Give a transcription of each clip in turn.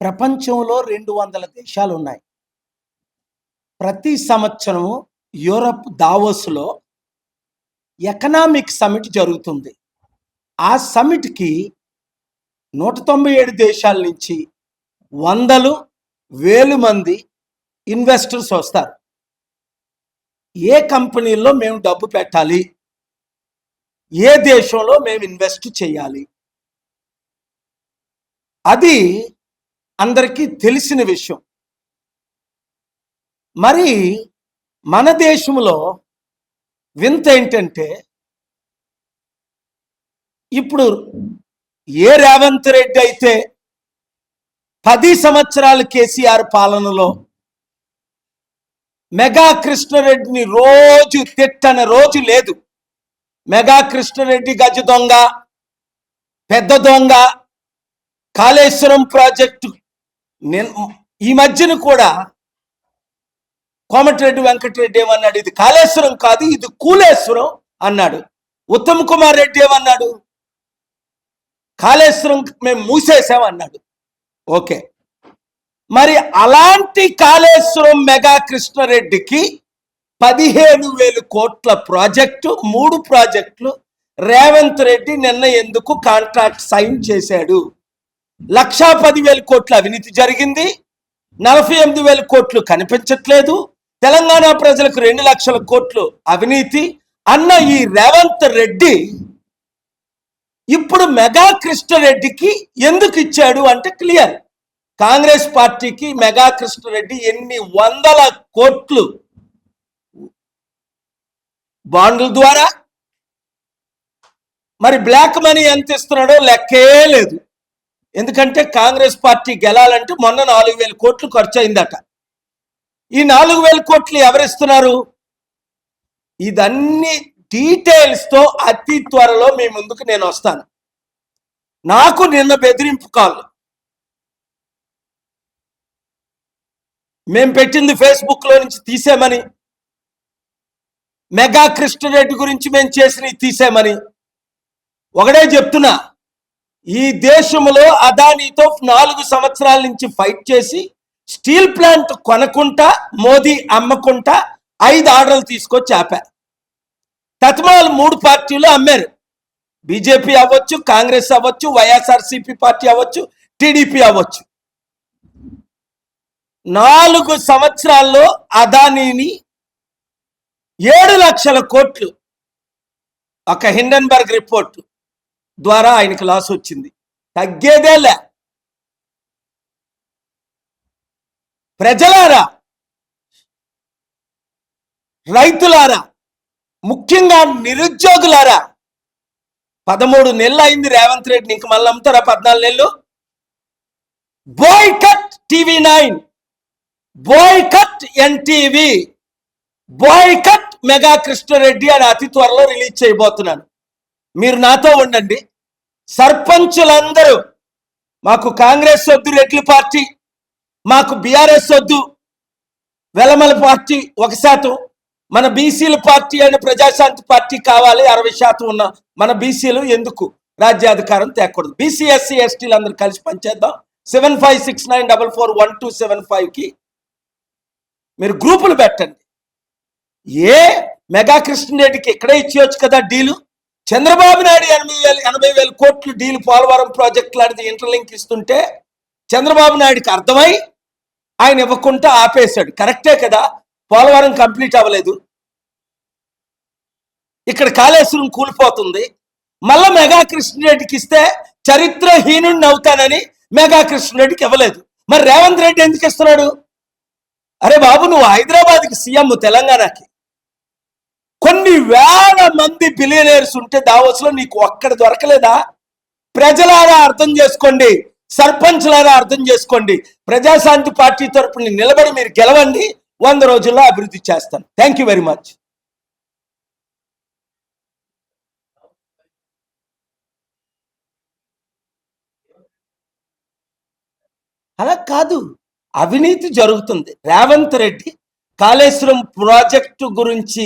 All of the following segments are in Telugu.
ప్రపంచంలో రెండు వందల దేశాలు ఉన్నాయి ప్రతి సంవత్సరము యూరప్ దావోస్లో ఎకనామిక్ సమిట్ జరుగుతుంది. ఆ సమిట్కి నూట తొంభై ఏడు దేశాల నుంచి వందలు వేలు మంది ఇన్వెస్టర్స్ వస్తారు. ఏ కంపెనీల్లో మేము డబ్బు పెట్టాలి? ఏ దేశంలో మేము ఇన్వెస్ట్ చేయాలి? అది అందరికీ తెలిసిన విషయం. మరి మన దేశంలో వింత ఏంటంటే ఇప్పుడు ఏ రేవంత్ రెడ్డి అయితే పది సంవత్సరాలు కేసీఆర్ పాలనలో మెగా కృష్ణారెడ్డిని రోజు తిట్టన రోజు లేదు. మెగా కృష్ణారెడ్డి గజ దొంగ పెద్ద దొంగ కాళేశ్వరం ప్రాజెక్టు నేను ఈ మధ్యన కూడా కోమటిరెడ్డి వెంకటరెడ్డి ఏమన్నాడు? ఇది కాళేశ్వరం కాదు ఇది కూలేశ్వరం అన్నాడు. ఉత్తమ్ కుమార్ రెడ్డి ఏమన్నాడు? కాళేశ్వరం మేము మూసేసామన్నాడు ఓకే. మరి అలాంటి కాళేశ్వరం మెగా కృష్ణారెడ్డికి పదిహేను వేలు కోట్ల ప్రాజెక్టు మూడు ప్రాజెక్టులు. రేవంత్ రెడ్డి నిన్న ఎందుకు కాంట్రాక్ట్ సైన్ చేశాడు? లక్షా పదివేల కోట్ల అవినీతి జరిగింది. నలభై ఎనిమిది వేల కోట్లు కనిపించట్లేదు. తెలంగాణ ప్రజలకు రెండు లక్షల కోట్లు అవినీతి. అన్న ఈ రేవంత్ రెడ్డి ఇప్పుడు మెగా కృష్ణారెడ్డికి ఎందుకు ఇచ్చాడు అంటే క్లియర్. కాంగ్రెస్ పార్టీకి మెగా కృష్ణారెడ్డి ఎన్ని వందల కోట్లు బాండ్ల ద్వారా? మరి బ్లాక్ మనీ ఎంత ఇస్తున్నాడో లెక్కే లేదు. ఎందుకంటే కాంగ్రెస్ పార్టీ గెలాలంటే మొన్న నాలుగు వేల కోట్లు ఖర్చు అయిందట ఈ నాలుగు వేల కోట్లు ఎవరిస్తున్నారు? ఇదన్నీ డీటెయిల్స్తో అతి త్వరలో మీ ముందుకు నేను వస్తాను. నాకు నిన్న బెదిరింపు కాల్. మేము పెట్టింది ఫేస్బుక్లో నుంచి తీసేమని మెగా కృష్ణరెడ్డి గురించి మేము చేసిన తీసేమని. ఒకడే చెప్తున్నా ఈ దేశంలో అదానీతో నాలుగు సంవత్సరాల నుంచి ఫైట్ చేసి స్టీల్ ప్లాంట్ కొనకుంటా మోదీ అమ్మకుంటా ఐదు ఆర్డర్లు తీసుకొచ్చి ఆపారు తత్మాలు మూడు పార్టీలు అమ్మారు. బీజేపీ అవ్వచ్చు కాంగ్రెస్ అవ్వచ్చు వైఎస్ఆర్సీపీ పార్టీ అవ్వచ్చు టీడీపీ అవ్వచ్చు. నాలుగు సంవత్సరాల్లో అదానీని ఏడు లక్షల కోట్లు ఒక హిండన్బర్గ్ రిపోర్టు ద్వారా ఆయనకు లాస్ వచ్చింది. తగ్గేదేలే ప్రజలారా రైతులారా ముఖ్యంగా నిరుద్యోగులారా పదమూడు నెలలు అయింది రేవంత్ రెడ్డిని ఇంక మళ్ళీ అమ్ముతారా పద్నాలుగు నెలలు? Boycott TV nine boycott NTV boycott Megha Krishna Reddy అని అతి త్వరలో రిలీజ్ చేయబోతున్నాను. మీరు నాతో ఉండండి. సర్పంచులందరూ మాకు కాంగ్రెస్ వద్దు రెడ్లు పార్టీ మాకు బీఆర్ఎస్ వద్దు వెలమల పార్టీ ఒక శాతం మన బీసీల పార్టీ అయిన ప్రజాశాంతి పార్టీ కావాలి అరవై శాతం ఉన్న మన బీసీలు ఎందుకు రాజ్యాధికారం తేకూడదు? బీసీ ఎస్సీ ఎస్టీలు అందరూ కలిసి పనిచేద్దాం. Seven five six nine double four one two seven ఫైవ్కి మీరు గ్రూపులు పెట్టండి. ఏ మెగా కృష్ణరెడ్డికి ఇక్కడే ఇచ్చేయచ్చు కదా డీలు? చంద్రబాబు నాయుడు ఎనభై వేల ఎనభై వేల కోట్లు డీల్ పోలవరం ప్రాజెక్ట్ లాంటిది ఇంటర్లింక్ ఇస్తుంటే చంద్రబాబు నాయుడుకి అర్థమై ఆయన ఇవ్వకుండా ఆపేశాడు. కరెక్టే కదా? పోలవరం కంప్లీట్ అవ్వలేదు. ఇక్కడ కాళేశ్వరం కూలిపోతుంది. మళ్ళా మెగా కృష్ణరెడ్డికి ఇస్తే చరిత్రహీనుడిని అవుతానని మెగా కృష్ణరెడ్డికి ఇవ్వలేదు. మరి రేవంత్ రెడ్డి ఎందుకు ఇస్తున్నాడు? అరే బాబు నువ్వు హైదరాబాద్కి సీఎం తెలంగాణకి. కొన్ని వేల మంది బిలియనర్స్ ఉంటే దావోస్లో నీకు ఒక్కడ దొరకలేదా? ప్రజలారా అర్థం చేసుకోండి. సర్పంచ్లారా అర్థం చేసుకోండి. ప్రజాశాంతి పార్టీ తరపున నిలబడి మీరు గెలవండి. వంద రోజుల్లో అభివృద్ధి చేస్తాను. థ్యాంక్ యూ వెరీ మచ్ అలా కాదు. అవినీతి జరుగుతుంది. రేవంత్ రెడ్డి కాళేశ్వరం ప్రాజెక్టు గురించి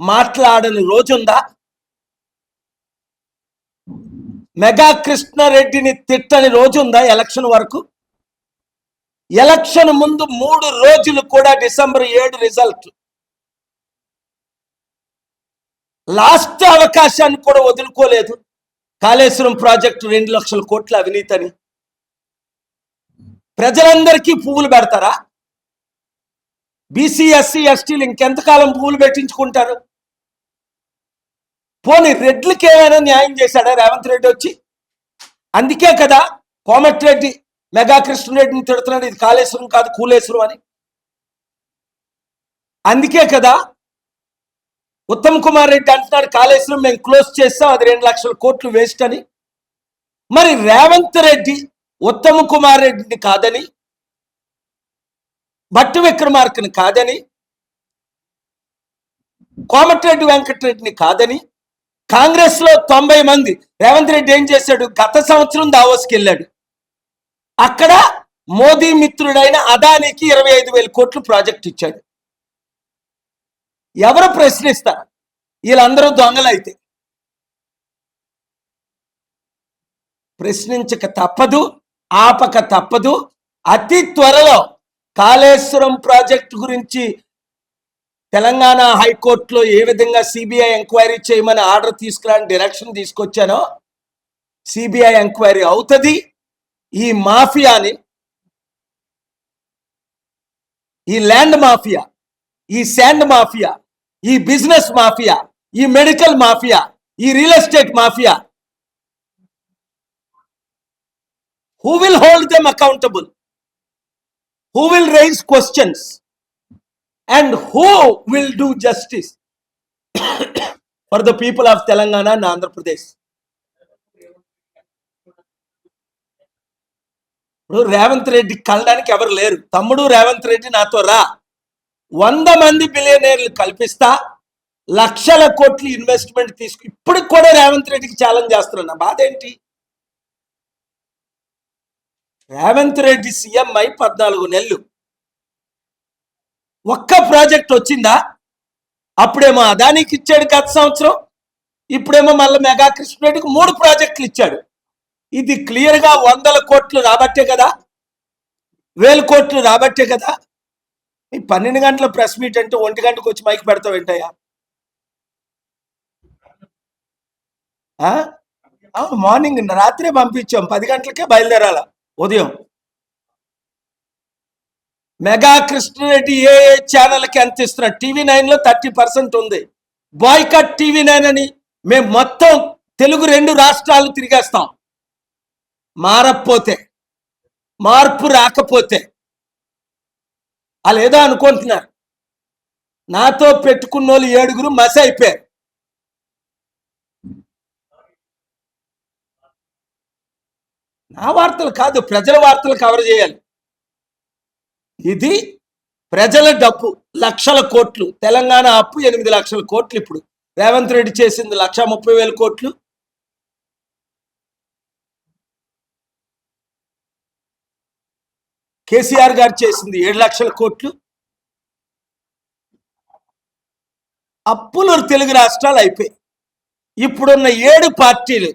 మాట్లాడని రోజుందా? మెగా కృష్ణారెడ్డిని తిట్టని రోజుందా ఎలక్షన్ వరకు? ఎలక్షన్ ముందు మూడు రోజులు కూడా డిసెంబర్ ఏడు రిజల్ట్. లాస్ట్ అవకాశాన్ని కూడా వదులుకోలేదు. కాళేశ్వరం ప్రాజెక్టు రెండు లక్షల కోట్ల అవినీతని ప్రజలందరికీ పువ్వులు పెడతారా? బీసీ ఎస్సీ ఎస్టీలు ఇంకెంతకాలం పువ్వులు పెట్టించుకుంటారు? పోనీ రెడ్లకి ఏమైనా న్యాయం చేశాడా? రేవంత్ రెడ్డి వచ్చి? అందుకే కదా కోమటిరెడ్డి మెగా కృష్ణరెడ్డిని తిడుతున్నాడు. ఇది కాళేశ్వరం కాదు కూలేశ్వరం అని. అందుకే కదా ఉత్తమ్ కుమార్ రెడ్డి అంటున్నాడు కాళేశ్వరం మేము క్లోజ్ చేస్తాం అది రెండు లక్షల కోట్లు వేస్ట్ అని. మరి రేవంత్ రెడ్డి ఉత్తమ్ కుమార్ రెడ్డిని కాదని భట్టి విక్రమార్కని కాదని కోమటిరెడ్డి వెంకటరెడ్డిని కాదని కాంగ్రెస్లో తొంభై మంది. రేవంత్ రెడ్డి ఏం చేశాడు? గత సంవత్సరం దావోస్కి వెళ్ళాడు. అక్కడ మోదీ మిత్రుడైన అదానికి ఇరవై ఐదు వేల కోట్లు ప్రాజెక్ట్ ఇచ్చాడు. ఎవరు ప్రశ్నిస్తారు? వీళ్ళందరూ దొంగలైతే. ప్రశ్నించక తప్పదు ఆపక తప్పదు. అతి త్వరలో కాళేశ్వరం ప్రాజెక్టు గురించి తెలంగాణ హైకోర్టులో ఏ విధంగా సిబిఐ ఎంక్వైరీ చేయమని ఆర్డర్ తీసుకురాని డైరెక్షన్ తీసుకొచ్చానో సిబిఐ ఎంక్వైరీ అవుతుంది. ఈ మాఫియాని ఈ ల్యాండ్ మాఫియా ఈ శాండ్ మాఫియా ఈ బిజినెస్ మాఫియా ఈ మెడికల్ మాఫియా ఈ real estate mafia who will hold them accountable who will raise questions and who will do justice for the people of Telangana and Andhra Pradesh ఇప్పుడు రేవంత్ రెడ్డి కలడానికి ఎవరు లేరు. తమ్ముడు రేవంత్ రెడ్డి నాతో రా. వంద మంది బిలియనీర్లు కల్పిస్తా. లక్షల కోట్లు ఇన్వెస్ట్మెంట్ తీసుకు. ఇప్పటికి కూడా రేవంత్ రెడ్డికి ఛాలెంజ్ చేస్తున్నా బాధ ఏంటి? రేవంత్ రెడ్డి సీఎం అయి పద్నాలుగు నెలలు. ఒక్క ప్రాజెక్ట్ వచ్చిందా? అప్పుడేమో అదానికి ఇచ్చాడు గత సంవత్సరం ఇప్పుడేమో మళ్ళీ మెగా కృష్ణరెడ్డికి మూడు ప్రాజెక్టులు ఇచ్చాడు. ఇది క్లియర్గా వందల కోట్లు రాబట్టే కదా? వేల కోట్లు రాబట్టే కదా? ఈ పన్నెండు గంటల ప్రెస్ మీట్ అంటే ఒంటి గంటకు వచ్చి మైక్ పెడతావు ఏంటయ్యా? అవును మార్నింగ్ రాత్రే పంపించాం పది గంటలకే బయలుదేరాల? ఉదయం. మెగా కృష్ణరెడ్డి ఏ ఏ ఛానల్కి ఎంత ఇస్తున్నారు టీవీ నైన్లో థర్టీ పర్సెంట్ ఉంది. బాయ్కట్ టీవీ నైన్ అని మేము మొత్తం తెలుగు రెండు రాష్ట్రాలు తిరిగేస్తాం. మారకపోతే మార్పు రాకపోతే. వాళ్ళు ఏదో అనుకుంటున్నారు. నాతో పెట్టుకున్న వాళ్ళు ఏడుగురు మస అయిపోయారు. నా వార్తలు కాదు ప్రజల వార్తలు కవర్ చేయాలి. ఇది ప్రజల డబ్బు. లక్షల కోట్లు. తెలంగాణ అప్పు ఎనిమిది లక్షల కోట్లు ఇప్పుడు. రేవంత్ రెడ్డి చేసింది లక్ష ముప్పై వేల కోట్లు. కేసీఆర్ గారు చేసింది ఏడు లక్షల కోట్లు. అప్పులు తెలుగు రాష్ట్రాలు అయిపోయాయి. ఇప్పుడున్న ఏడు పార్టీలు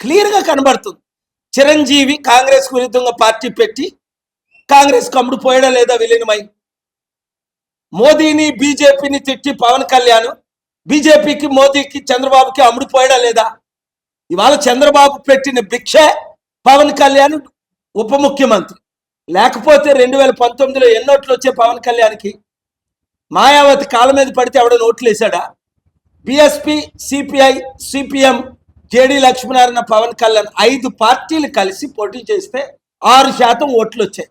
క్లియర్గా కనబడుతుంది. చిరంజీవి కాంగ్రెస్ విరుద్ధంగా పార్టీ పెట్టి కాంగ్రెస్ కమ్ముడు పోయడా లేదా విలీనమై మోదీని బీజేపీని తిట్టి పవన్ కళ్యాణ్ బీజేపీకి మోదీకి చంద్రబాబుకి అమ్ముడు పోయడా లేదా? ఇవాళ చంద్రబాబు పెట్టిన భిక్షే పవన్ కళ్యాణ్ ఉప ముఖ్యమంత్రి. లేకపోతే రెండు వేల పంతొమ్మిదిలో ఎన్నోట్లు వచ్చే పవన్ కళ్యాణ్కి? మాయావతి కాళ్ళ మీద పడితే ఎవడో నోట్లు వేశాడా? BSP CPI CPM JD Lakshminarayana Pawan Kalyan ఐదు పార్టీలు కలిసి పోటీ చేస్తే ఆరు శాతం ఓట్లు వచ్చాయి.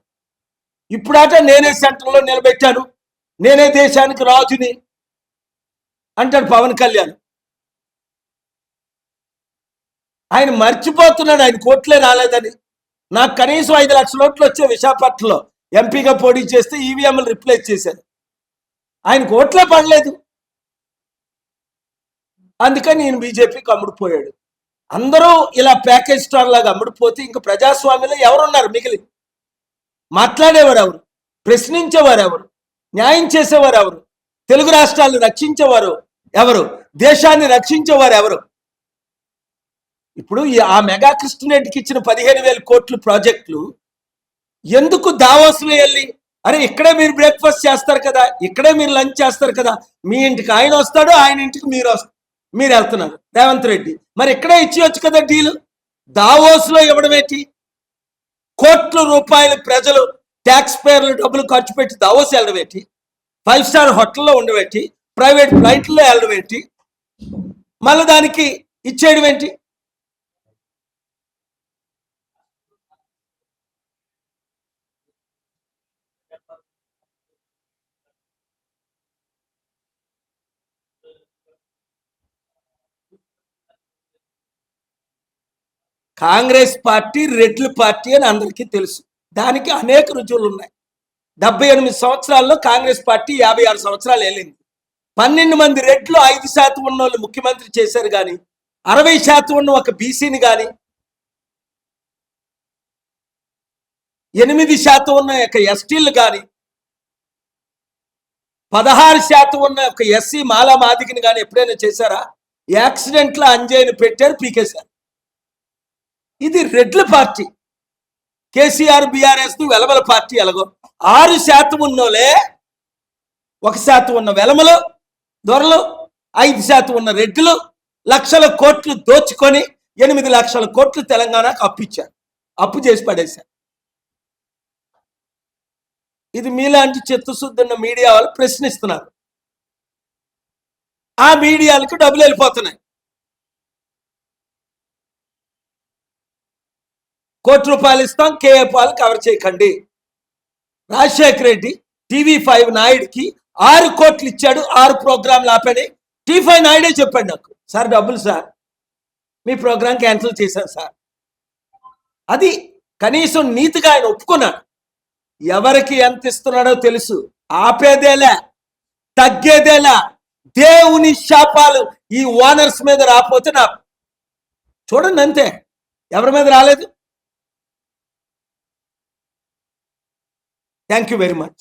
ఇప్పుడాట నేనే సెంటర్లో నిలబెట్టాను. నేనే దేశానికి రాజుని అంటాడు పవన్ కళ్యాణ్. ఆయన మర్చిపోతున్నాడు ఆయన కోట్లే రాలేదని. నాకు కనీసం ఐదు లక్షల ఓట్లు వచ్చే విశాఖపట్నంలో ఎంపీగా పోటీ చేస్తే ఈవీఎంలు రిప్లేస్ చేశారు. ఆయన ఓట్లే పడలేదు. అందుకని నేను బీజేపీకి అమ్ముడుపోయాడు. అందరూ ఇలా ప్యాకేజ్ స్టార్ లాగా అమ్ముడిపోతే ఇంక ప్రజాస్వామ్యంలో ఎవరున్నారు మిగిలి? మాట్లాడేవారు ఎవరు? ప్రశ్నించేవారు ఎవరు? న్యాయం చేసేవారు ఎవరు? తెలుగు రాష్ట్రాలను రక్షించేవారు ఎవరు? దేశాన్ని రక్షించేవారు ఎవరు? ఇప్పుడు ఈ- ఆ మెగా కృష్ణరెడ్డికి ఇచ్చిన పదిహేను వేల కోట్లు ప్రాజెక్టులు ఎందుకు దావోస్లో వెళ్ళి? అరే ఇక్కడే మీరు బ్రేక్ఫాస్ట్ చేస్తారు కదా ఇక్కడే మీరు లంచ్ చేస్తారు కదా మీ ఇంటికి ఆయన వస్తాడు ఆయన ఇంటికి మీరు వస్తారు? మీరు వెళ్తున్నారు. రేవంత్ రెడ్డి. మరి ఇక్కడే ఇచ్చేయచ్చు కదా డీలు? దావోస్లో ఇవ్వడం ఏంటి? కోట్ల రూపాయలు ప్రజలు ట్యాక్స్ పేర్లు డబ్బులు ఖర్చు పెట్టి దావోస్ వెళ్ళడం ఏంటి? ఫైవ్ స్టార్ హోటల్లో ఉండబెట్టి ప్రైవేట్ ఫ్లైట్లో వెళ్ళడం ఏంటి? మళ్ళీ దానికి ఇచ్చేయడం ఏంటి? కాంగ్రెస్ పార్టీ రెడ్ల పార్టీ అని అందరికీ తెలుసు. దానికి అనేక రుజువులు ఉన్నాయి. డెబ్బై ఎనిమిది సంవత్సరాల్లో కాంగ్రెస్ పార్టీ యాభై ఆరు సంవత్సరాలు వెళ్ళింది పన్నెండు మంది రెడ్లు ఐదు శాతం ఉన్న వాళ్ళు ముఖ్యమంత్రి చేశారు కానీ అరవై శాతం ఉన్న ఒక బీసీని కానీ ఎనిమిది శాతం ఉన్న ఒక ఎస్టీలు కానీ పదహారు శాతం ఉన్న ఒక ఎస్సీ మాలా మాదిగిని కానీ ఎప్పుడైనా చేశారా? యాక్సిడెంట్లో అంజయ్యను పెట్టారు పీకేశారు. ఇది రెడ్ల పార్టీ. కేసీఆర్ బీఆర్ఎస్ వెలమల పార్టీ ఎలాగో. ఆరు శాతం ఉన్నోలే ఒక శాతం ఉన్న వెలమలు దొరలు ఐదు శాతం ఉన్న రెడ్లు లక్షల కోట్లు దోచుకొని ఎనిమిది లక్షల కోట్లు తెలంగాణకు అప్పిచ్చారు అప్పు చేసి పడేశారు. ఇది మీలాంటి చిత్తశుద్ధి ఉన్న మీడియా వాళ్ళు ప్రశ్నిస్తున్నారు. ఆ మీడియాలకు డబ్బులు వెళ్ళిపోతున్నాయి. కోటి రూపాయలు ఇస్తాం కేఏ పాలు కవర్ చేయకండి. రాజశేఖర రెడ్డి టీవీ ఫైవ్ నాయుడికి ఆరు కోట్లు ఇచ్చాడు ఆరు ప్రోగ్రాంలు ఆపని టీ ఫైవ్ నాయుడే చెప్పాడు నాకు సార్ డబ్బులు సార్ మీ ప్రోగ్రాం క్యాన్సిల్ చేశాను సార్. అది కనీసం నీతిగా ఆయన ఒప్పుకున్నాడు. ఎవరికి ఎంత ఇస్తున్నాడో తెలుసు ఆపేదేలా తగ్గేదేలా దేవుని శాపాలు ఈ ఓనర్స్ మీద రాకపోతే నా చూడండి అంతే ఎవరి మీద రాలేదు? Thank you very much